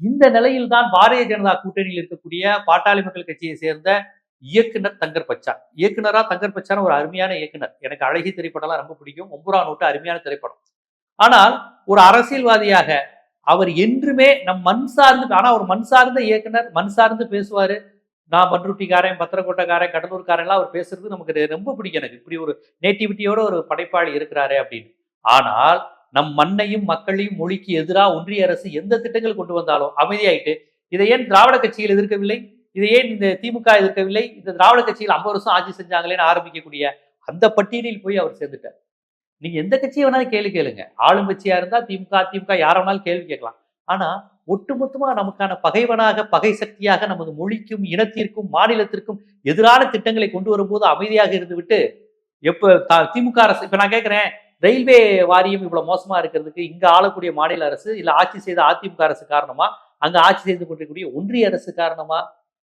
இந்த நிலையில் தான் பாரதிய ஜனதா கூட்டணியில் இருக்கக்கூடிய பாட்டாளி மக்கள் கட்சியை சேர்ந்த இயக்குனர் தங்கர் பச்சான் இயக்குனரா தங்கர் பச்சான் ஒரு அருமையான இயக்குனர். எனக்கு அழகி திரைப்படம்லாம் ரொம்ப பிடிக்கும். ஒன்பதாம் நோட்டு அருமையான திரைப்படம். ஆனால் ஒரு அரசியல்வாதியாக அவர் என்றுமே நம் மண் சார்ந்து ஆனால் ஒரு மண் சார்ந்த இயக்குனர் மண் சார்ந்து பேசுவார். நான் பன்ருட்டிக்காரன் பத்திரக்கோட்டைக்காரன் கடலூர்காரன்லாம் அவர் பேசுறது நமக்கு ரொம்ப பிடிக்கும் எனக்கு. இப்படி ஒரு நேட்டிவிட்டியோட ஒரு படைப்பாளி இருக்கிறாரு அப்படின்னு. ஆனால் நம் மண்ணையும் மக்களையும் மொழிக்கு எதிராக ஒன்றிய அரசு எந்த திட்டங்கள் கொண்டு வந்தாலும் அமைதியாயிட்டு இதை ஏன் திராவிட கட்சிகள் எதிர்க்கவில்லை? இதை ஏன் இந்த திமுக எதிர்க்கவில்லை? இந்த திராவிட கட்சிகள் ஐம்பது வருஷம் ஆட்சி செஞ்சாங்களேன்னு ஆரம்பிக்கக்கூடிய அந்த பட்டியலில் போய் அவர் சேர்ந்துட்டார். நீங்க எந்த கட்சியை வேணாலும் கேள்வி கேளுங்க. ஆளும் கட்சியா இருந்தா திமுக அதிமுக யார வேணாலும் கேள்வி கேட்கலாம். ஆனா ஒட்டுமொத்தமா நமக்கான பகைவனாக பகை சக்தியாக நமது மொழிக்கும் இனத்திற்கும் மாநிலத்திற்கும் எதிரான திட்டங்களை கொண்டு வரும்போது அமைதியாக இருந்துவிட்டு எப்ப திமுக அரசு இப்ப நான் கேட்கிறேன் ரயில்வே வாரியம் இவ்வளவு மோசமா இருக்கிறதுக்கு இங்க ஆளக்கூடிய மாநில அரசு இல்ல ஆட்சி செய்த அதிமுக அரசு காரணமா அங்க ஆட்சி செய்து கொண்டிருக்கக்கூடிய ஒன்றிய அரசு காரணமா